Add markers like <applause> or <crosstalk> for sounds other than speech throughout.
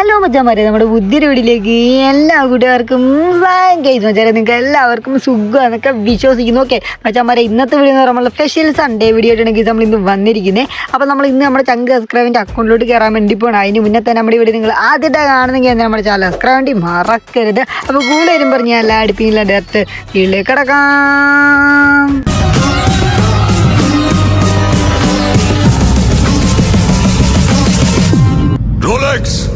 Hello മച്ചാമാരെ. നമ്മുടെ ബുദ്ധിയുടെ എല്ലാ കൂട്ടുകാർക്കും കേസ് മച്ചാരെ നിങ്ങൾക്ക് എല്ലാവർക്കും സുഖമാണെന്നൊക്കെ വിശ്വസിക്കുന്നു. ഓക്കെ മച്ചാമാരെ ഇന്നത്തെ വീഡിയോ എന്ന് പറയുമ്പോൾ സ്പെഷ്യൽ സൺഡേ വീഡിയോ ആയിട്ടാണെങ്കിൽ നമ്മൾ ഇന്ന് വന്നിരിക്കുന്നത് അപ്പോൾ നമ്മൾ ഇന്ന് നമ്മുടെ ചങ്ക് സബ്സ്ക്രൈബിന്റെ അക്കൗണ്ടിലോട്ട് കയറാൻ വേണ്ടി പോകണം അതിന് മുന്നേ തന്നെ നമ്മുടെ വീഡിയോ നിങ്ങൾ ആദ്യത്തെ കാണുന്നെങ്കിൽ തന്നെ നമ്മുടെ ചാനൽ സബ്സ്ക്രൈബ് വേണ്ടി മറക്കരുത്. അപ്പോൾ കൂടുതലും പറഞ്ഞ് എല്ലാ അടുപ്പില്ല ഡയറക്റ്റ് വീട്ടിലേക്ക് കിടക്കാം. Rolex!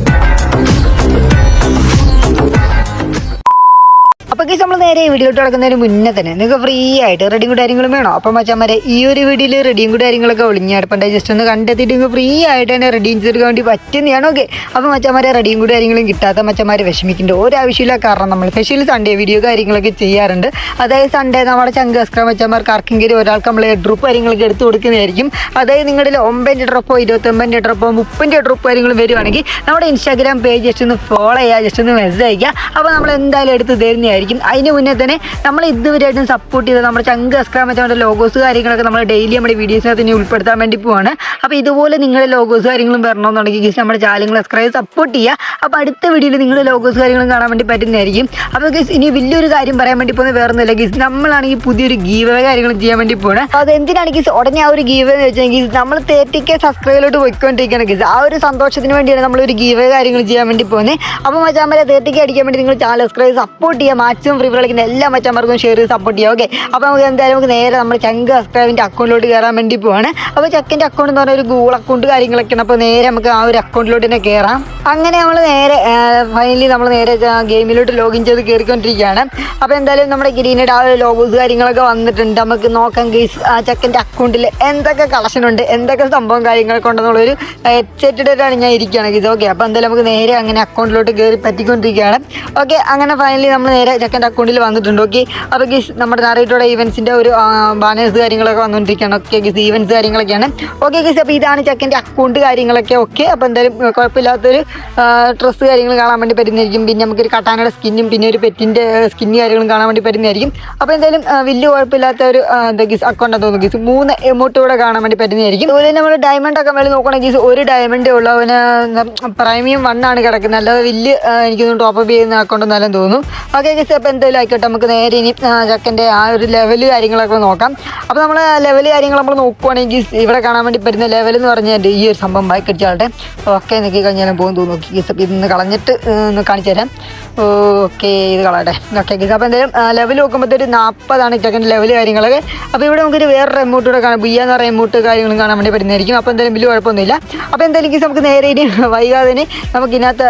അപ്പോൾ നമ്മൾ നേരെ വീഡിയോട്ട് കിടക്കുന്നതിന് മുന്നേ തന്നെ നിങ്ങൾക്ക് ഫ്രീ ആയിട്ട് റെഡിയും കൂടെ കാര്യങ്ങളും വേണോ? അപ്പം മച്ചന്മാരെ ഈ ഒരു വീഡിയോയിൽ റെഡിയും കൂടെ കാര്യങ്ങളൊക്കെ ഒളിഞ്ഞടപ്പണ്ട ജസ്റ്റ് ഒന്ന് കണ്ടെത്തിയിട്ട് നിങ്ങൾക്ക് ഫ്രീ ആയിട്ട് തന്നെ റെഡിയും ചെയ്തെടുക്കാൻ വേണ്ടി പറ്റുന്നതാണ് ഓക്കെ അപ്പോൾ മച്ചന്മാരെ റെഡിയും കൂടെ കാര്യങ്ങളും കിട്ടാത്ത മച്ചന്മാരെ വിഷമിക്കേണ്ട ഒരു ആവശ്യമില്ല കാരണം നമ്മൾ സ്പെഷ്യൽ സൺഡേ വീഡിയോ കാര്യങ്ങളൊക്കെ ചെയ്യാറുണ്ട്. അതായത് സൺഡേ നമ്മുടെ ചങ്ക് അസ്ക്ര മച്ചന്മാർക്ക് ആർക്കെങ്കിലും ഒരാൾക്ക് നമ്മൾ ഡ്രൂപ്പ് കാര്യങ്ങളൊക്കെ എടുത്ത് കൊടുക്കുന്നതായിരിക്കും. അതായത് നിങ്ങളുടെ ഒമ്പതിന്റെ ഡ്രോപ്പോ ഇരുപത്തൊമ്പതിന്റെ ഡ്രോപ്പോ മുപ്പതിന്റെ ഡ്രോപ്പ് കാര്യങ്ങളും വരുവാണെങ്കിൽ നമ്മുടെ ഇൻസ്റ്റാഗ്രാം പേജ് ജസ്റ്റ് ഒന്ന് ഫോളോ ചെയ്യുക ജസ്റ്റ് ഒന്ന് മെസ്സേജ് അയക്കുക അപ്പോൾ നമ്മൾ എന്തായാലും എടുത്ത് തരുന്നതായിരിക്കും. അതിന് മുന്നേ തന്നെ നമ്മൾ ഇതുവരെയായിട്ടും സപ്പോർട്ട് ചെയ്ത് നമ്മുടെ ചങ്ക് അസ്ക്രാം വെച്ചാൽ ലോഗോസ് കാര്യങ്ങളൊക്കെ നമ്മൾ ഡെയിലി നമ്മുടെ വീഡിയോസിനകത്ത് ഇനി ഉൾപ്പെടുത്താൻ വേണ്ടി പോവാണ്. അപ്പോൾ ഇതുപോലെ നിങ്ങളുടെ ലോഗോസ് കാര്യങ്ങളും വരണമെന്നുണ്ടെങ്കിൽ ഗീസ് നമ്മുടെ ചാനലുകൾ സബ്സ്ക്രൈബ് സപ്പോർട്ട് ചെയ്യുക. അപ്പോൾ അടുത്ത വീഡിയോയിൽ നിങ്ങളുടെ ലോഗോസ് കാര്യങ്ങളും കാണാൻ വേണ്ടി പറ്റുന്നതായിരിക്കും. അപ്പോൾ ഗീസ് ഇനി വലിയൊരു കാര്യം പറയാൻ വേണ്ടി പോകുന്നത് വേറെ ഒന്നുമില്ല ഗീസ് നമ്മളാണെങ്കിൽ പുതിയൊരു ഗീവ കാര്യങ്ങളും ചെയ്യാൻ വേണ്ടി പോകണം അത് എന്തിനാണ് ഗീസ് ഉടനെ ആ ഒരു ഗീവ എന്ന് വെച്ചാൽ ഗീസ് നമ്മൾ തേർട്ടി കെ സബ്സ്ക്രൈബിലോട്ട് പോയിക്കൊണ്ടിരിക്കുകയാണ് ഗീസ് ആ ഒരു സന്തോഷത്തിന് വേണ്ടിയാണ് നമ്മളൊരു ഗീവ കാര്യങ്ങൾ ചെയ്യാൻ വേണ്ടി പോകുന്നത്. അപ്പോൾ മച്ചാമ്പരെ തേർട്ടി അടിക്കാൻ വേണ്ടി നിങ്ങൾ ചാനൽ സബ്സ്ക്രൈബ് സപ്പോർട്ട് ചെയ്യുക. മാക്സിമം ഫ്രീ കളിക്കുന്ന എല്ലാ മറ്റന്മാർക്കും ഷെയർ ചെയ്ത് സപ്പോർട്ട് ചെയ്യുക ഓക്കെ അപ്പോൾ നമുക്ക് എന്തായാലും നമുക്ക് നേരെ നമ്മൾ ചങ്ക് സബ്സ്ക്രൈബിന്റെ അക്കൗണ്ടിലോട്ട് കയറാൻ വേണ്ടി പോവാണ്. അപ്പോൾ ചെക്കിന്റെ അക്കൗണ്ട് എന്ന് പറഞ്ഞാൽ ഒരു ഗൂഗിൾ അക്കൗണ്ട് കാര്യങ്ങളൊക്കെയാണ്. അപ്പോൾ നേരെ നമുക്ക് ആ ഒരു അക്കൗണ്ടിലോട്ട് തന്നെ കയറാം അങ്ങനെ നമ്മൾ നേരെ ഫൈനലി നമ്മൾ നേരെ ഗെയിമിലോട്ട് ലോഗിൻ ചെയ്ത് കയറിക്കൊണ്ടിരിക്കുകയാണ് അപ്പോൾ എന്തായാലും നമ്മുടെ ഗ്രീനയുടെ ആ ഒരു ലോഗോസ് കാര്യങ്ങളൊക്കെ വന്നിട്ടുണ്ട്. നമുക്ക് നോക്കാം ഗെയ്സ് ആ ചെക്കന്റെ അക്കൗണ്ടിൽ എന്തൊക്കെ കളക്ഷൻ ഉണ്ട് എന്തൊക്കെ സംഭവം കാര്യങ്ങളൊക്കെ ഉണ്ടെന്നുള്ളൊരു എക്സൈറ്റഡായിട്ടാണ് ഞാൻ ഇരിക്കുകയാണ് ഗീസ് ഓക്കെ അപ്പോൾ എന്തായാലും നമുക്ക് നേരെ അങ്ങനെ അക്കൗണ്ടിലോട്ട് കയറി പറ്റിക്കൊണ്ടിരിക്കുകയാണ്. ഓക്കെ അങ്ങനെ ഫൈനലി നമ്മൾ നേരെ ചെക്കന്റെ അക്കൗണ്ടിൽ വന്നിട്ടുണ്ട് ഓക്കെ? അപ്പോൾ ഗീസ് നമ്മുടെ നാരേറ്റോടെ ഈവൻസിന്റെ ഒരു ബാനേഴ്സ് കാര്യങ്ങളൊക്കെ വന്നുകൊണ്ടിരിക്കുകയാണ് ഓക്കെ? ഗീസ് ഈവൻസ് കാര്യങ്ങളൊക്കെയാണ്. ഓക്കെ ഗീസ് അപ്പോൾ ഇതാണ് ചെക്കന്റെ അക്കൗണ്ട് കാര്യങ്ങളൊക്കെ ഓക്കെ? അപ്പോൾ എന്തായാലും കുഴപ്പമില്ലാത്തൊരു ഡ്രസ്സ് കാര്യങ്ങൾ കാണാൻ വേണ്ടി പറ്റുന്നതായിരിക്കും. പിന്നെ നമുക്കൊരു കട്ടാനയുടെ സ്കിന്നും പിന്നെ ഒരു പെറ്റിന്റെ സ്കിന്ന് കാര്യങ്ങളും കാണാൻ വേണ്ടി പറ്റുന്നതായിരിക്കും. അപ്പോൾ എന്തായാലും വലിയ കുഴപ്പമില്ലാത്ത ഒരു എന്താ ഗീസ് അക്കൗണ്ട് തോന്നുന്നു ഗീസ്. മൂന്ന് എമൗണ്ട് കൂടെ കാണാൻ വേണ്ടി പറ്റുന്നതായിരിക്കും. അതുപോലെ നമ്മൾ ഡയമണ്ട് ഒക്കെ മേലെ നോക്കുകയാണെങ്കിൽ ഗീസ് ഒരു ഡയമണ്ട് ഉള്ളവന് പ്രൈമിയം വണ്ണാണ് കിടക്കുന്നത്. അല്ലാതെ വലിയ എനിക്ക് എനിക്കൊന്നും ടോപ്പ് അപ്പ് ചെയ്യുന്ന അക്കൗണ്ട് എന്നാലും തോന്നുന്നു. ഓക്കെ ഗസ് അപ്പോൾ എന്തായാലും ആയിക്കോട്ടെ. നമുക്ക് നേരെ ഇനി ചക്കന്റെ ആ ഒരു ലെവൽ കാര്യങ്ങളൊക്കെ നോക്കാം. അപ്പോൾ നമ്മൾ ലെവൽ കാര്യങ്ങൾ നമ്മൾ നോക്കുവാണെങ്കിൽ ഇവിടെ കാണാൻ വേണ്ടി പറ്റുന്ന ലെവൽ എന്ന് പറഞ്ഞാൽ ഈ ഒരു സംഭവം ബൈക്ക് അടിച്ചാളട്ടെ. ഓക്കെ നിൽക്കി കഴിഞ്ഞാലും പോകും തോന്നുന്നു. നോക്കി ഗസ് അപ്പോൾ ഇന്ന് കളഞ്ഞിട്ട് ഒന്ന് കാണിച്ചു തരാം. ഓക്കെ ഇത് കളയട്ടെ. ഓക്കെ ഗസ് അപ്പോൾ എന്തായാലും ലെവൽ നോക്കുമ്പോഴത്തേക്ക് നാൽപ്പതാണ് ചക്കന്റെ ലെവൽ കാര്യങ്ങളൊക്കെ. അപ്പോൾ ഇവിടെ നമുക്കൊരു വേറൊരു എമൗണ്ട് കൂടെ കാണാം. ബിയ എന്ന് പറയുന്ന എമൗണ്ട് കാര്യങ്ങളും കാണാൻ വേണ്ടി പറ്റുന്നതായിരിക്കും. അപ്പോൾ എന്തായാലും വലിയ കുഴപ്പമൊന്നുമില്ല. അപ്പോൾ എന്തായാലും ഗീസ് നമുക്ക് നേരെ ഇനി വൈകാതെ നമുക്ക് ഇതിനകത്ത്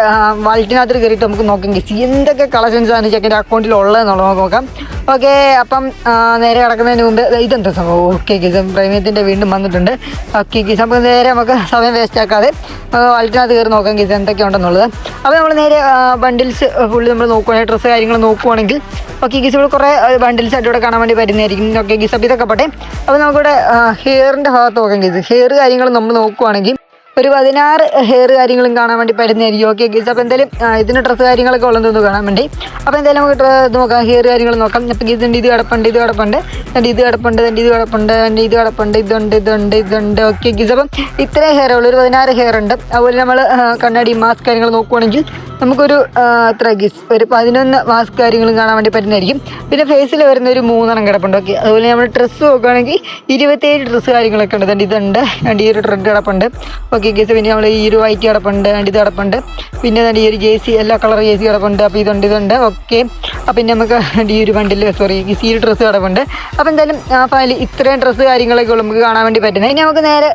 വാൾട്ടിനകത്ത് കയറിയിട്ട് നമുക്ക് നോക്കാം ഗീസ് എന്തൊക്കെ കളക്ഷൻസ് ആണ് ചെക്കന്റെ അക്കൗണ്ടിൽ ഉള്ളതെന്നുള്ളത് നമുക്ക് നോക്കാം. ഓക്കെ അപ്പം നേരെ കിടക്കുന്നതിന് മുമ്പ് ഇതെന്താ സംഭവം? ഓക്കെ കിസം പ്രേമിയത്തിന്റെ വീണ്ടും വന്നിട്ടുണ്ട്. ഓക്കെ ഗീസ് നമുക്ക് നേരെ നമുക്ക് സമയം വേസ്റ്റ് ആക്കാതെ വാൾട്ടിനകത്ത് കയറി നോക്കാം കിസ് എന്തൊക്കെയുണ്ടെന്നുള്ളത്. അപ്പോൾ നമ്മൾ നേരെ ബണ്ടിൽസ് ഫുള്ള് നമ്മൾ നോക്കുവാണെങ്കിൽ ഡ്രസ്സ് കാര്യങ്ങൾ നോക്കുവാണെങ്കിൽ ഓക്കെ ഗീസ് ഇവിടെ കുറേ ബണ്ടിൽസ് ആയിട്ട് ഇവിടെ കാണാൻ വേണ്ടി വരുന്നതായിരിക്കും. ഓക്കെ ഗീസ് അപ്പോൾ ഇതൊക്കെ പട്ടെ. അപ്പോൾ നമുക്കിവിടെ ഹെയറിന്റെ ഭാഗത്ത് നോക്കാം ഗീസ്. ഹെയർ കാര്യങ്ങൾ നമ്മൾ നോക്കുവാണെങ്കിൽ ഒരു പതിനാറ് ഹെയർ കാര്യങ്ങളും കാണാൻ വേണ്ടി പറ്റുന്നതായിരിക്കും. ഓക്കെ ഗീസ് അപ്പോൾ എന്തായാലും ഇതിന് ഡ്രസ്സ് കാര്യങ്ങളൊക്കെ ഉള്ളതെന്ന് കാണാൻ വേണ്ടി. അപ്പോൾ എന്തായാലും നമുക്ക് ഇത് നോക്കാം. ഹെയർ കാര്യങ്ങൾ നോക്കാം. അപ്പോൾ ഗീസ് ഉണ്ട് ഇത് കിടപ്പുണ്ട് ഇത് കിടപ്പുണ്ട്. എന്റെ ഇത് കിടപ്പുണ്ട് എന്റെ ഇത് കിടപ്പുണ്ട് എന്റെ ഇത് കിടപ്പുണ്ട് ഇതുണ്ട് ഇതുണ്ട് ഇതുണ്ട്. ഓക്കെ ഗീസ് അപ്പം ഇത്രയും ഹെയർ ഉള്ളൂ. ഒരു പതിനാറ് ഹെയർ ഉണ്ട്. അതുപോലെ നമ്മൾ കണ്ണാടി മാസ്ക് കാര്യങ്ങൾ നോക്കുവാണെങ്കിൽ നമുക്കൊരു ത്രഗിസ് ഒരു പതിനൊന്ന് മാസ്ക് കാര്യങ്ങളും കാണാൻ വേണ്ടി പറ്റുന്നതായിരിക്കും. പിന്നെ ഫേസിൽ വരുന്ന ഒരു മൂന്നെണ്ണം കിടപ്പുണ്ട്. ഓക്കെ. അതുപോലെ നമ്മൾ ഡ്രസ്സ് നോക്കുകയാണെങ്കിൽ ഇരുപത്തേഴ് ഡ്രസ്സ് കാര്യങ്ങളൊക്കെ ഉണ്ട്. അതുകൊണ്ട് ഇതുണ്ട്. രണ്ട് ഈ ഒരു റെഡ് കിടപ്പുണ്ട്. ഓക്കെ ഗേസ് പിന്നെ നമ്മൾ ഈ ഒരു വൈറ്റ് കിടപ്പുണ്ട്. രണ്ട് ഇത് കിടപ്പുണ്ട്. പിന്നെ അതുകൊണ്ട് ഈ ഒരു ജെ സി എല്ലാ കളർ ജെ സി കിടപ്പുണ്ട്. അപ്പോൾ ഇതുണ്ട് ഇതുണ്ട്. ഓക്കെ. അപ്പം പിന്നെ നമുക്ക് <laughs> ഈ ഒരു ബണ്ടിൽ സോറി ഈ സീൽ ഡ്രസ്സ് കിടപ്പുണ്ട്. അപ്പോൾ എന്തായാലും ആ ഫയൽ ഇത്രയും ഡ്രസ്സ് കാര്യങ്ങളൊക്കെ ഉള്ളൂ നമുക്ക് കാണാൻ വേണ്ടി പറ്റുന്നത്. ഇനി നമുക്ക് നേരെ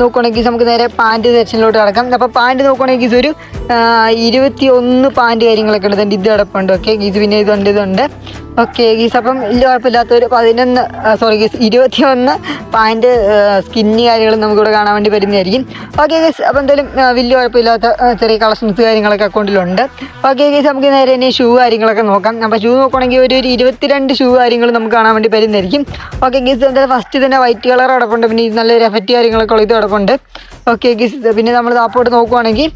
നോക്കുകയാണെങ്കിൽ നമുക്ക് നേരെ പാന്റ് സെക്ഷനിലോട്ട് കിടക്കാം. അപ്പോൾ പാന്റ് നോക്കുകയാണെങ്കിൽ ഒരു ഇരുപത്തി ഒന്ന് പാന്റ് കാര്യങ്ങളൊക്കെ ഉണ്ട്. ഇത് കിടപ്പുണ്ട്. ഓക്കെ ഗീസ് പിന്നെ ഇതുണ്ട് ഇതുണ്ട്. ഓക്കെ ഗീസ് അപ്പം വലിയ കുഴപ്പമില്ലാത്ത ഒരു പതിനൊന്ന് സോറി ഗീസ് ഇരുപത്തി ഒന്ന് പാന്റ് സ്കിന്ന് കാര്യങ്ങളും നമുക്കിവിടെ കാണാൻ വേണ്ടി പറ്റുന്നതായിരിക്കും. ഓക്കെ ഗീസ് അപ്പോൾ എന്തായാലും വലിയ കുഴപ്പമില്ലാത്ത ചെറിയ കളക്ഷൻസ് കാര്യങ്ങളൊക്കെ അക്കൗണ്ടിലുണ്ട് ഓക്കെ ഗീസ് നമുക്ക് നേരെ ഇനി ഷൂ കാര്യങ്ങളൊക്കെ നോക്കാം. അപ്പോൾ ഷൂ നോക്കുകയാണെങ്കിൽ ഒരു ഒരു ഇരുപത്തിരണ്ട് ഷൂ കാര്യങ്ങൾ നമുക്ക് കാണാൻ വേണ്ടി പറ്റുന്നതായിരിക്കും. ഓക്കെ ഗീസ് എന്തായാലും ഫസ്റ്റ് തന്നെ വൈറ്റ് കളർ കിടപ്പുണ്ട് പിന്നെ ഇത് നല്ലൊരു എഫക്റ്റ് കാര്യങ്ങളൊക്കെ ഉള്ള ഇത് കിടപ്പുണ്ട് ഓക്കെ ഗീസ് പിന്നെ നമ്മൾ താപ്പോട്ട് നോക്കുവാണെങ്കിൽ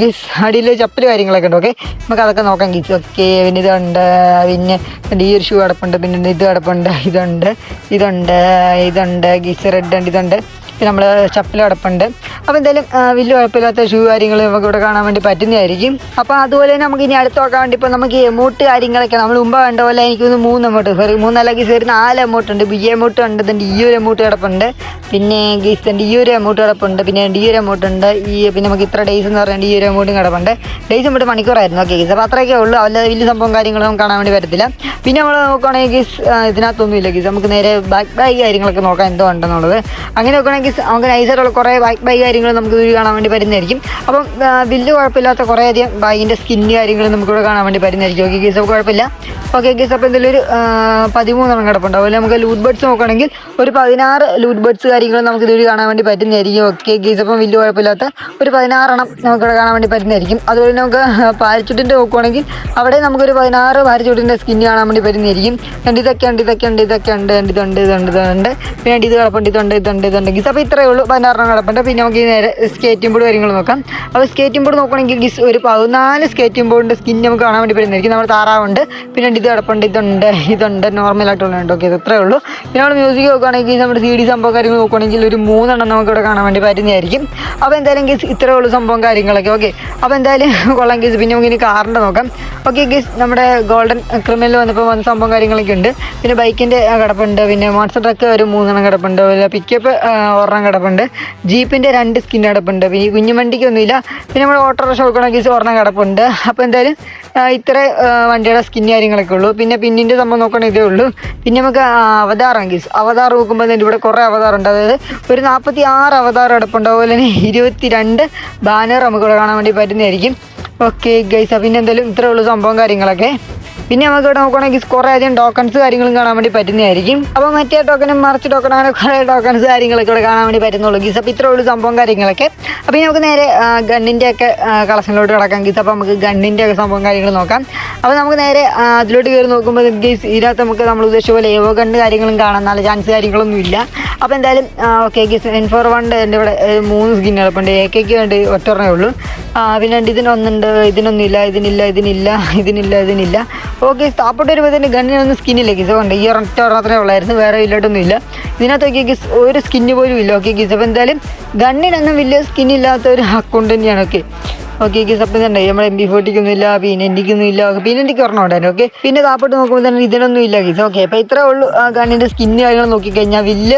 ഗീസ് അടിയിൽ ചപ്പൽ കാര്യങ്ങളൊക്കെ ഉണ്ട്. ഓക്കെ നമുക്ക് അതൊക്കെ നോക്കാം ഗീസ് ഓക്കെ പിന്നെ ഇതുണ്ട് പിന്നെ ഈ ഒരു ഷൂ കിടപ്പുണ്ട് പിന്നെ ഇത് കിടപ്പുണ്ട് ഇതുണ്ട് ഇതുണ്ട് ഇതുണ്ട് ഗീസ് റെഡ് ഉണ്ട് ഇതുണ്ട്. നമ്മൾ ചപ്പല അടപ്പുണ്ട് അപ്പോൾ എന്തായാലും വലിയ കുഴപ്പമില്ലാത്ത ഷൂ കാര്യങ്ങൾ നമുക്ക് ഇവിടെ കാണാൻ വേണ്ടി പറ്റുന്നതായിരിക്കും. അപ്പോൾ അതുപോലെ തന്നെ നമുക്ക് ഇനി അടുത്ത് നോക്കാൻ വേണ്ടി ഇപ്പോൾ നമുക്ക് എമൗട്ട് കാര്യങ്ങളൊക്കെ നമ്മൾ മുമ്പ് കണ്ട പോലെ എനിക്ക് തോന്നുന്നു മൂന്ന് എമൗട്ട് സോറി മൂന്നല്ലെങ്കിൽ സോറി നാല് എമൗട്ട് ഉണ്ട്. ബി എമൗട്ട് ഉണ്ട് ഇതിന്റെ ഈ ഒരു എമൗട്ട് കിടപ്പുണ്ട്. പിന്നെ ഗീസിന്റെ ഈ ഒരു എമൗട്ട് കിടപ്പുണ്ട്. പിന്നെ ഡി ഒരു എമൗട്ട് ഉണ്ട്. ഈ പിന്നെ നമുക്ക് ഇത്ര ഡേയ്സ് എന്ന് പറയുന്നത് ഈ ഒരു എമൗണ്ടും കിടപ്പുണ്ട്. ഡേയ്സ് ഇവിടെ മണിക്കൂറായിരുന്നു. Okay guys. അപ്പോൾ അത്രയൊക്കെ ഉള്ളൂ. അല്ലാതെ വലിയ സംഭവം കാര്യങ്ങളൊന്നും കാണാൻ വേണ്ടി പറ്റത്തില്ല. പിന്നെ നമ്മൾ നോക്കുകയാണെങ്കിൽ ഗീസ് ഇതിനകത്തൊന്നുമില്ല ഗീസ്. നമുക്ക് നേരെ ബാക്ക് ബാഗ് കാര്യങ്ങളൊക്കെ നോക്കാം എന്തോ ഉണ്ടെന്നുള്ളത്. അങ്ങനെ നോക്കുകയാണെങ്കിൽ ഗീസ് നമുക്ക് നൈസായിട്ടുള്ള കുറേ ബൈ കാര്യങ്ങൾ നമുക്ക് ഇതിൽ കാണാൻ വേണ്ടി പറ്റുന്നതായിരിക്കും. അപ്പം ബില്ല് കുഴപ്പമില്ലാത്ത കുറേ അധികം ബാഗിന്റെ സ്കിന്ന് കാര്യങ്ങൾ നമുക്കിവിടെ കാണാൻ വേണ്ടി പറ്റുന്നതായിരിക്കും. ഓക്കെ ഗീസ് അപ്പോൾ കുഴപ്പമില്ല. ഓക്കെ ഗീസ് അപ്പോൾ ആ, പതിമൂന്നെണ്ണം കിടപ്പുണ്ട്. അതുപോലെ നമുക്ക് ലൂട്ട് ബേഡ്സ് നോക്കുകയാണെങ്കിൽ ഒരു പതിനാറ് ലൂട്ട് ബേഡ്സ് കാര്യങ്ങൾ നമുക്ക് ഇതിൽ കാണാൻ വേണ്ടി പറ്റുന്നതായിരിക്കും. ഓക്കെ ഗീസ് അപ്പം വലിയ കുഴപ്പമില്ലാത്ത ഒരു പതിനാറെണ്ണം നമുക്കിവിടെ കാണാൻ വേണ്ടി പറ്റുന്നതായിരിക്കും. അതുപോലെ നമുക്ക് പാരച്ചൂട്ടിന്റെ നോക്കുവാണെങ്കിൽ അവിടെ നമുക്കൊരു പതിനാറ് പാരച്ചൂട്ടിന്റെ സ്കിന്ന് കാണാൻ വേണ്ടി പറ്റുന്നതായിരിക്കും. രണ്ട് ഇതൊക്കെ ഉണ്ട് ഇതൊക്കെ ഉണ്ട് ഇതൊക്കെ ഉണ്ട് ഇതുണ്ട് ഇതുണ്ട് ഇതുണ്ട്. പിന്നെ ഇത് കിടപ്പുണ്ട് ഇതുണ്ട് ഇതുണ്ട് ഇതുണ്ട്. ഗീസ് അപ്പോൾ ഇത്രയേ ഉള്ളൂ. പതിനാറെണ്ണം കിടപ്പുണ്ട് പിന്നെ നമുക്ക് ഈ നേരെ സ്കേറ്റിംഗ് ബോർഡ് കാര്യങ്ങൾ നോക്കാം. അപ്പോൾ സ്കേറ്റിംഗ് ബോർഡ് നോക്കുകയാണെങ്കിൽ ഗിസ് ഒരു പതിനാല് സ്കേറ്റിംഗ് ബോർഡിന്റെ സ്കിൻ നമുക്ക് കാണാൻ വേണ്ടി പറ്റുന്നതായിരിക്കും. നമ്മൾ താറാവുണ്ട്. പിന്നെ ഇത് കിടപ്പുണ്ട്. ഇതുണ്ട്. ഇതുണ്ട്. നോർമലായിട്ടുള്ളതുണ്ട് ഓക്കെ ഇത് ഇത്രയേ ഉള്ളൂ. പിന്നെ നമ്മൾ മ്യൂസിക് നോക്കുകയാണെങ്കിൽ നമ്മുടെ സി ഡി സംഭവം കാര്യങ്ങൾ നോക്കുകയാണെങ്കിൽ ഒരു മൂന്നെണ്ണം നമുക്ക് ഇവിടെ കാണാൻ വേണ്ടി പറ്റുന്നതായിരിക്കും. അപ്പോൾ എന്തായാലും ഗീസ് ഇത്രയേ ഉള്ളൂ സംഭവം കാര്യങ്ങളൊക്കെ. ഓക്കെ അപ്പോൾ എന്തായാലും <laughs> കൊള്ളാം ഗീസ്. പിന്നെ നമുക്ക് ഇനി കാറിന്റെ നോക്കാം. ഓക്കെ ഗീസ് നമ്മുടെ ഗോൾഡൻ ക്രിമിനൽ വന്നപ്പോൾ വന്ന സംഭവം കാര്യങ്ങളൊക്കെ ഉണ്ട്. പിന്നെ ബൈക്കിന്റെ കിടപ്പുണ്ട്. പിന്നെ മോൺസ്റ്റർ ട്രക്ക് ഒരു മൂന്നെണ്ണം കിടപ്പുണ്ട്. പിക്കപ്പ് ഒരെണ്ണം കിടപ്പുണ്ട്. ജീപ്പിന്റെ രണ്ട് സ്കിൻ കിടപ്പുണ്ട്. പിന്നെ ഈ കുഞ്ഞു വണ്ടിക്കൊന്നുമില്ല. പിന്നെ നമ്മൾ ഓട്ടോറിക്ഷ കൊടുക്കണമെങ്കിൽ ഒരെണ്ണം കിടപ്പുണ്ട്. അപ്പോൾ എന്തായാലും ഇത്ര വണ്ടിയുടെ സ്കിൻ കാര്യങ്ങളൊക്കെ ഉള്ളൂ. പിന്നെ പിന്നിന്റെ സംഭവം നോക്കണേ ഇതേ ഉള്ളൂ. പിന്നെ നമുക്ക് അവതാറാണ് ഗീസ് അവതാർ നോക്കുമ്പോൾ തന്നെ ഇവിടെ കുറേ അവതാറുണ്ട് അതായത് ഒരു നാൽപ്പത്തി ആറ് അവതാർ കിടപ്പുണ്ട് അതുപോലെ തന്നെ ഇരുപത്തി രണ്ട് ബാനർ നമുക്ക് ഇവിടെ കാണാൻ വേണ്ടി പറ്റുന്നതായിരിക്കും. ഓക്കെ ഗൈസ് പിന്നെ എന്തായാലും ഇത്രേ ഉള്ളൂ സംഭവം കാര്യങ്ങളൊക്കെ. പിന്നെ നമുക്ക് ഇവിടെ നോക്കുകയാണെങ്കിൽ കുറേ അധികം ടോക്കൺസ് കാര്യങ്ങളും കാണാൻ വേണ്ടി പറ്റുന്നതായിരിക്കും. അപ്പോൾ മറ്റേ ടോക്കനും മറിച്ച് ടോക്കൺ അങ്ങനെ കുറേ ടോക്കൺസ് കാര്യങ്ങളൊക്കെ ഇവിടെ കാണാൻ വേണ്ടി പറ്റുന്നുള്ളൂ ഗീസ് അപ്പോൾ ഇത്രേ ഉള്ളൂ സംഭവം കാര്യങ്ങളൊക്കെ. അപ്പോൾ നമുക്ക് നേരെ ഗണ്ണിന്റെ ഒക്കെ കളക്ഷനിലോട്ട് കിടക്കാം ഗീസ് അപ്പോൾ നമുക്ക് ഗണ്ണിന്റെ ഒക്കെ സംഭവം കാര്യങ്ങൾ നോക്കാം. അപ്പോൾ നമുക്ക് നേരെ അതിലോട്ട് കയറി നോക്കുമ്പോൾ ഗീസ് ഇതിനകത്ത് നമുക്ക് നമ്മൾ ഉദ്ദേശിച്ച പോലെ ഏവോ ഗണ്ണ് കാര്യങ്ങളും കാണാൻ നല്ല ചാൻസ് കാര്യങ്ങളൊന്നും ഇല്ല. അപ്പോൾ എന്തായാലും okay guys N four one എന്റെ ഇവിടെ മൂന്ന് സ്കിന്നുകൾ ഉണ്ട് എ കെക്ക് വേണ്ടി ഒറ്റ ഉള്ളൂ. പിന്നെ ഇതിനൊന്നുണ്ട് ഇതിനൊന്നുമില്ല ഇതിനില്ല ഇതിനില്ല ഇതിനില്ല ഇതിനില്ല. ഓക്കെ താപ്പോട്ട് വരുമ്പോൾ തന്നെ ഗണ്ണിനൊന്നും സ്കിന്നില്ല ഗീസ് ഉണ്ട്. ഈ ഒരൊറ്റ ഒരെണ്ണത്തിനേ ഉള്ളായിരുന്നു വേറെ ഇല്ലാട്ടൊന്നും ഇല്ല ഇതിനകത്ത് നോക്കിയ ഗിസ് ഒരു സ്കിന്ന് പോലും ഇല്ല. ഓക്കെ ഗീസ് അപ്പോൾ എന്തായാലും ഗണ്ണിനൊന്നും വലിയ സ്കിന്നില്ലാത്ത ഒരു അക്കൗണ്ട് തന്നെയാണ് ഓക്കെ ഓക്കെ ഓക്കെ സപ്പം തന്നെ നമ്മുടെ എം ബി ഫോർട്ടിക്കൊന്നുമില്ല പിന്നെ എനിക്കൊന്നും ഇല്ല ഓക്കെ പിന്നെ എനിക്ക് ഒരെണ്ണം ഉണ്ടായിരുന്നു ഓക്കെ പിന്നെ താപ്പോട്ട് നോക്കുമ്പോൾ തന്നെ ഇതിനൊന്നും ഇല്ല ഗീസ് ഓക്കെ അപ്പോൾ ഇത്രേ ഉള്ളൂ ഗണ്ണിന്റെ സ്കിന്ന് കാര്യങ്ങൾ നോക്കിക്കഴിഞ്ഞാൽ വലിയ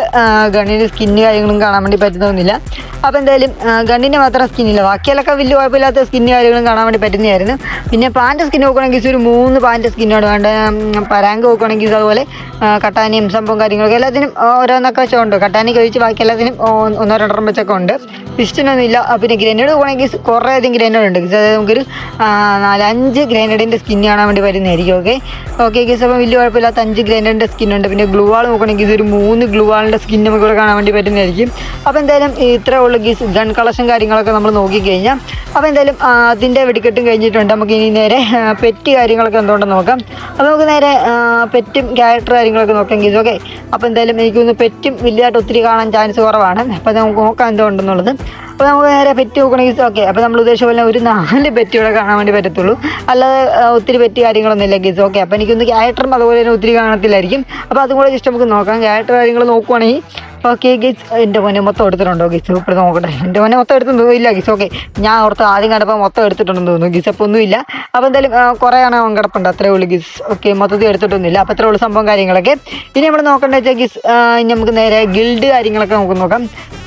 ഗണ്ണിന്റെ സ്കിന്ന് കാര്യങ്ങളും കാണാൻ വേണ്ടി പറ്റുന്നൊന്നുമില്ല അപ്പോൾ എന്തായാലും ഗണ്ണിന്റെ മാത്രം സ്കിന്നില്ല ബാക്കിയാലൊക്കെ വലിയ കുഴപ്പമില്ലാത്ത സ്കിന്ന് കാര്യങ്ങളും കാണാൻ വേണ്ടി പറ്റുന്നതായിരുന്നു. പിന്നെ പാന്റെ സ്കിൻ നോക്കുകയാണെങ്കിൽ ഒരു മൂന്ന് പാന്റെ സ്കിന്നോട് വേണ്ട പരാങ്ക് നോക്കുകയാണെങ്കിൽ അതുപോലെ കട്ടാനയും സംഭവം കാര്യങ്ങളൊക്കെ എല്ലാത്തിനും ഓരോന്നൊക്കെ വെച്ചുണ്ട് കട്ടാനി കഴിച്ച് ബാക്കി എല്ലാത്തിനും ഒന്നോ രണ്ടെണ്ണം വെച്ചൊക്കെ ഉണ്ട്. പിസ്റ്റനൊന്നും ഇല്ല പിന്നെ ഗ്രനേഡ് നോക്കുകയാണെങ്കിൽ കുറേ അധികം ഗ്രനേഡ് ഉണ്ട് ഗീസ് അതായത് നമുക്കൊരു നാലഞ്ച് ഗ്രനേഡിന്റെ സ്കിൻ കാണാൻ വേണ്ടി വരുന്നതായിരിക്കും ഓക്കെ ഓക്കെ ഗീസ് അപ്പോൾ വലിയ കുഴപ്പമില്ലാത്ത അഞ്ച് ഗ്രനേഡിന്റെ സ്കിൻ ഉണ്ട്. പിന്നെ ഗ്ലൂ വാൾ നോക്കണമെങ്കിൽ ഒരു മൂന്ന് ഗ്ലൂ വാളിന്റെ സ്കിൻ നമുക്ക് ഇവിടെ കാണാൻ വേണ്ടി പറ്റുന്നതായിരിക്കും അപ്പോൾ എന്തായാലും ഇത്രേ ഉള്ളൂ ഗീസ് ഗൺ കളക്ഷൻ കാര്യങ്ങളൊക്കെ നമ്മൾ നോക്കിക്കഴിഞ്ഞാൽ. അപ്പോൾ എന്തായാലും അതിന്റെ വെടിക്കെട്ടും കഴിഞ്ഞിട്ടുണ്ട്. നമുക്ക് ഇനി നേരെ പെറ്റ് കാര്യങ്ങളൊക്കെ എന്തുകൊണ്ടെന്ന് നോക്കാം. അപ്പോൾ നമുക്ക് നേരെ പെറ്റും ക്യാരക്ടർ കാര്യങ്ങളൊക്കെ നോക്കാം ഗീസ് ഓക്കെ അപ്പോൾ എന്തായാലും എനിക്കൊന്ന് പെറ്റും വലിയതായിട്ട് ഒത്തിരി കാണാൻ ചാൻസ് കുറവാണ്. അപ്പോൾ നമുക്ക് നോക്കാം എന്തുകൊണ്ടെന്നുള്ളത്. അപ്പോൾ നമുക്ക് നേരെ പെറ്റ് നോക്കണമെങ്കിൽ ഓക്കെ അപ്പോൾ നമ്മൾ ഉദ്ദേശിച്ച പോലെ ഒരു നാല് പെറ്റിയോടെ കാണാൻ വേണ്ടി പറ്റത്തുള്ളൂ. അല്ലാതെ ഒത്തിരി പെറ്റ് കാര്യങ്ങളൊന്നും ഇല്ല ഗീസ്. ഓക്കെ അപ്പോൾ എനിക്കൊന്ന് ക്യാരക്ടറും അതുപോലെ തന്നെ ഒത്തിരി കാണത്തില്ലായിരിക്കും. അപ്പോൾ അതും കൂടെ ജസ്റ്റ് നമുക്ക് നോക്കാം. ക്യാരക്ടർ കാര്യങ്ങൾ നോക്കുവാണെങ്കിൽ ഓക്കെ ഗിസ് എന്റെ മോനെ മൊത്തം എടുത്തിട്ടുണ്ടോ ഗിസ്? ഇപ്പോൾ നോക്കട്ടെ. എന്റെ മോനെ മൊത്തം എടുത്തൊന്നും ഇല്ല ഗിസ് ഓക്കെ ഞാൻ ഓർത്ത് ആദ്യം കണ്ടപ്പോൾ മൊത്തം എടുത്തിട്ടുണ്ടെന്ന് തോന്നുന്നു ഗിസ്. അപ്പോൾ ഒന്നുമില്ല. അപ്പോൾ എന്തായാലും കുറേ കാണാൻ കിടപ്പുണ്ട്. അത്രേ ഉള്ളൂ ഗിസ്. ഓക്കെ മൊത്തത്തിൽ എടുത്തിട്ടൊന്നുമില്ല. അപ്പോൾ അത്രേ ഉള്ളൂ സംഭവം കാര്യങ്ങളൊക്കെ. ഇനി നമ്മൾ നോക്കേണ്ടത് വെച്ചാൽ ഗിസ് ഇനി നമുക്ക് നേരെ ഗിൽഡ് കാര്യങ്ങളൊക്കെ നമുക്ക് നോക്കാം.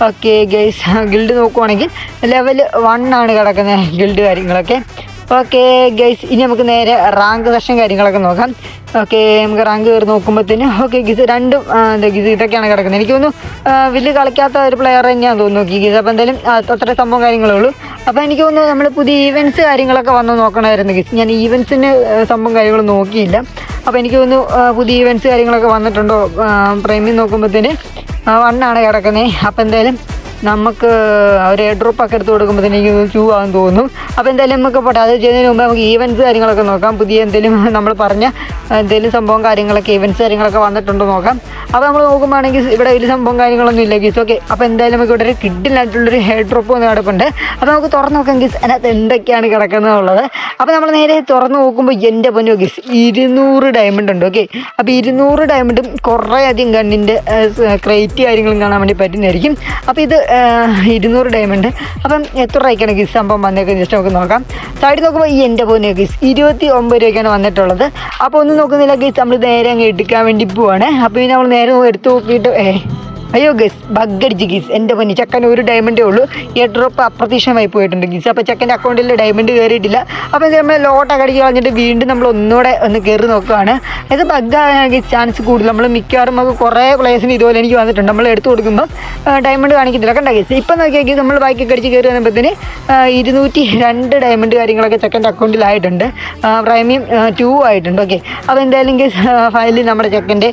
ഓക്കെ ഗൈസ് ഗിൽഡ് നോക്കുവാണെങ്കിൽ ലെവൽ വൺ ആണ് കിടക്കുന്നത് ഗിൽഡ് കാര്യങ്ങളൊക്കെ. ഓക്കെ ഗൈസ് ഇനി നമുക്ക് നേരെ റാങ്ക് സെഷൻ കാര്യങ്ങളൊക്കെ നോക്കാം. ഓക്കെ നമുക്ക് റാങ്ക് കയറി നോക്കുമ്പോഴത്തേന് ഓക്കെ ഗിസ് രണ്ടും എന്താ ഗിസ് ഇതൊക്കെയാണ് കിടക്കുന്നത്. എനിക്ക് തോന്നുന്നു വലിയ കളിക്കാത്ത ഒരു പ്ലെയർ തന്നെയാണ് തോന്നുന്നു നോക്കി. ഗിസ് അപ്പോൾ എന്തായാലും അത്ര സംഭവം കാര്യങ്ങളേ ഉള്ളൂ. അപ്പോൾ എനിക്ക് തോന്നുന്നു നമ്മൾ പുതിയ ഈവന്റ്സ് കാര്യങ്ങളൊക്കെ വന്ന് നോക്കണമായിരുന്നു ഗിസ്. ഞാൻ ഈവന്റ്സിന് സംഭവം കാര്യങ്ങൾ നോക്കിയില്ല. അപ്പോൾ എനിക്ക് തോന്നുന്നു പുതിയ ഈവന്റ്സ് കാര്യങ്ങളൊക്കെ വന്നിട്ടുണ്ടോ പ്രേമി നോക്കുമ്പോഴത്തേന് വണ്ണാണ് കിടക്കുന്നത്. അപ്പോൾ എന്തായാലും നമുക്ക് ഒരു എയർ ഡ്രോപ്പ് ഒക്കെ എടുത്ത് കൊടുക്കുമ്പോൾ എനിക്ക് ക്യൂ ആകാൻ തോന്നുന്നു. അപ്പോൾ എന്തായാലും നമുക്ക് പോട്ടെ. അത് ചെയ്യുന്നതിന് മുമ്പ് നമുക്ക് ഈവന്റ്സ് കാര്യങ്ങളൊക്കെ നോക്കാം. പുതിയ എന്തെങ്കിലും <laughs> നമ്മൾ പറഞ്ഞ എന്തെങ്കിലും സംഭവം കാര്യങ്ങളൊക്കെ ഈവന്റ്സ് കാര്യങ്ങളൊക്കെ വന്നിട്ടുണ്ടോ നോക്കാം. അപ്പോൾ നമ്മൾ നോക്കുമ്പോഴാണെങ്കിൽ ഇവിടെ വലിയ സംഭവം കാര്യങ്ങളൊന്നും ഇല്ല ഗീസ്. ഓക്കെ. അപ്പോൾ എന്തായാലും നമുക്ക് ഇവിടെ ഒരു കിഡിലായിട്ടുള്ളൊരു ഹെയർ ഡ്രോപ്പ് ഒന്ന് കിടപ്പുണ്ട്. അപ്പോൾ നമുക്ക് തുറന്ന് നോക്കാം ഗീസ്. അതിനകത്ത് എന്തൊക്കെയാണ് കിടക്കുന്നതുള്ളത് അപ്പോൾ നമ്മൾ നേരെ തുറന്ന് നോക്കുമ്പോൾ എന്റെ പൊന്നു ഗീസ്. ഇരുന്നൂറ് ഡയമണ്ട് ഉണ്ട് ഓക്കെ. അപ്പോൾ ഇരുന്നൂറ് ഡയമണ്ടും കുറേ അധികം ഗണ്ണിന്റെ ക്രേറ്റ് കാര്യങ്ങളും കാണാൻ വേണ്ടി പറ്റുന്നതായിരിക്കും. അപ്പോൾ ഇത് ഇരുന്നൂറ് ഡയമണ്ട് അപ്പം എത്ര രൂപയ്ക്കാണ് ഗിസ് സംഭവം വന്നേക്കുന്നത്? ജസ്റ്റ് നമുക്ക് നോക്കാം. സൈഡ് നോക്കുമ്പോൾ ഈ എന്റെ പോകുന്ന ഗിസ് ഇരുപത്തി ഒമ്പത് രൂപയ്ക്കാണ് വന്നിട്ടുള്ളത്. അപ്പോൾ ഒന്നും നോക്കുന്നില്ല ഗിസ് നമ്മൾ നേരെ അങ്ങ് എടുക്കാൻ വേണ്ടി പോവാണ്. അപ്പോൾ ഇനി നമ്മൾ നേരെ എടുത്ത് നോക്കിയിട്ട് ഏ അയ്യോ ഗസ് ബഗ്ഗടിച്ച് ഗീസ്. എന്റെ പൊന്നി ചക്കൻ ഒരു ഡയമണ്ടേ ഉള്ളൂ. ഈ ഡ്രോപ്പ് അപ്രതീക്ഷമായി പോയിട്ടുണ്ട് ഗീസ്. അപ്പോൾ ചെക്കന്റെ അക്കൗണ്ടിൽ ഡയമണ്ട് കയറിയിട്ടില്ല അപ്പോൾ നമ്മൾ ലോട്ട് അടിച്ച് കളഞ്ഞിട്ട് വീണ്ടും നമ്മൾ ഒന്നുകൂടെ ഒന്ന് കയറി നോക്കുകയാണ്. ഇത് ബഗ്ഗാകാൻ ചാൻസ് കൂടുതൽ. നമ്മൾ മിക്കവാറും നമുക്ക് കുറേ പ്ലേസിന് ഇതുപോലെ എനിക്ക് വന്നിട്ടുണ്ട്. നമ്മൾ എടുത്തു കൊടുക്കുമ്പോൾ ഡയമണ്ട് കാണിക്കത്തില്ല. കണ്ട ഗീസ്? ഇപ്പം നോക്കിയാൽ ഗീസ് നമ്മൾ ബൈക്കൊക്കെ അടിച്ച് കയറി വന്നപ്പോഴത്തേന് ഇരുന്നൂറ്റി രണ്ട് ഡയമണ്ട് കാര്യങ്ങളൊക്കെ ചെക്കന്റെ അക്കൗണ്ടിലായിട്ടുണ്ട് പ്രൈമിയം ടു ആയിട്ടുണ്ട്. ഓക്കെ അപ്പോൾ എന്തായാലും ഗീസ് ഫയലിൽ നമ്മുടെ ചെക്കന്റെ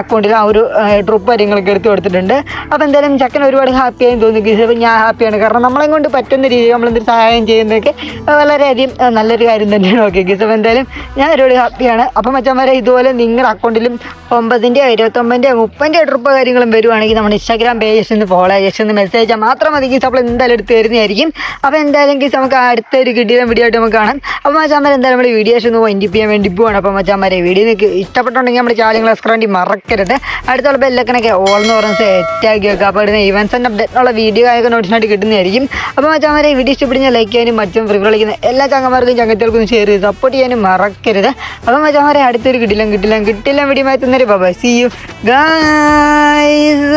അക്കൗണ്ടിൽ ആ ഒരു ഡ്രോപ്പ് കാര്യങ്ങളൊക്കെ എടുത്ത് കൊടുത്തിട്ടുണ്ട്. അപ്പോൾ എന്തായാലും ചക്കൻ ഒരുപാട് ഹാപ്പിയായി തോന്നി അപ്പോൾ ഞാൻ ഹാപ്പിയാണ് കാരണം നമ്മളെ കൊണ്ട് പറ്റുന്ന രീതിയിൽ നമ്മളെന്തൊരു സഹായം ചെയ്യുന്നതൊക്കെ വളരെയധികം നല്ലൊരു കാര്യം തന്നെയാണ്. ഓക്കെ ഗീസ് അപ്പോൾ എന്തായാലും ഞാൻ ഒരുപാട് ഹാപ്പിയാണ് അപ്പം മച്ചന്മാരെ ഇതുപോലെ നിങ്ങളുടെ അക്കൗണ്ടിലും ഒമ്പതിന്റെ ഇരുപത്തൊമ്പതിന്റെ മുപ്പതിന്റെ ട്രിപ്പ് കാര്യങ്ങളും വരുവാണെങ്കിൽ നമ്മുടെ ഇൻസ്റ്റാഗ്രാം പേജസ് ഒന്ന് ഫോളോ ജസ്റ്റ് ഒന്ന് മെസ്സേജ് അയച്ചാൽ മാത്രം മതി. ഗീസ് അപ്പോൾ എന്തായാലും എടുത്ത് തരുന്നതായിരിക്കും. അപ്പോൾ എന്തായാലും ഗീസ് നമുക്ക് അടുത്തൊരു കിട്ടിയ വീഡിയോ ആയിട്ട് നമുക്ക് കാണാം. അപ്പോൾ മച്ചാന്മാർ എന്തായാലും നമ്മൾ വീഡിയോസ് ഒന്ന് വൈൻഡിപ്പ് ചെയ്യാൻ വേണ്ടി പോവാണ്. അപ്പോൾ മച്ചാന്മാരെ വീഡിയോ നിങ്ങൾക്ക് ഇഷ്ടപ്പെട്ടുണ്ടെങ്കിൽ നമ്മുടെ ചാനൽ സബ്സ്ക്രൈബ് മറക്കരുത്. അടുത്തുള്ള ബെല്ലക്കനൊക്കെ ഓൾ എന്ന് പറഞ്ഞ സെറ്റ് ആക്കി വെക്കുക. അപ്പോൾ ഇടുന്ന അപ്ഡേറ്റ് അപ്ഡേറ്റിനുള്ള വീഡിയോ ആയൊക്കെ നോട്ടിനായിട്ട് കിട്ടുന്നതായിരിക്കും. അപ്പോൾ മച്ചാന്മാരെ വീഡിയോ ഇഷ്ടപ്പെടുന്ന ലൈക്ക് ചെയ്യാനും മറ്റും ഫ്രീ കളിക്കുന്ന എല്ലാ ചങ്ങന്മാർക്കും ചങ്ങത്തികൾക്കും ഷെയർ ചെയ്ത് സപ്പോർട്ട് ചെയ്യാനും മറക്കരുത്. അപ്പോൾ മച്ചാന്മാരെ അടുത്തൊരു കിട്ടില്ല കിട്ടില്ല കിട്ടില്ല വീഡിയോ മാറ്റുന്നൊരു ബൈ സി യു ഗായ്സ്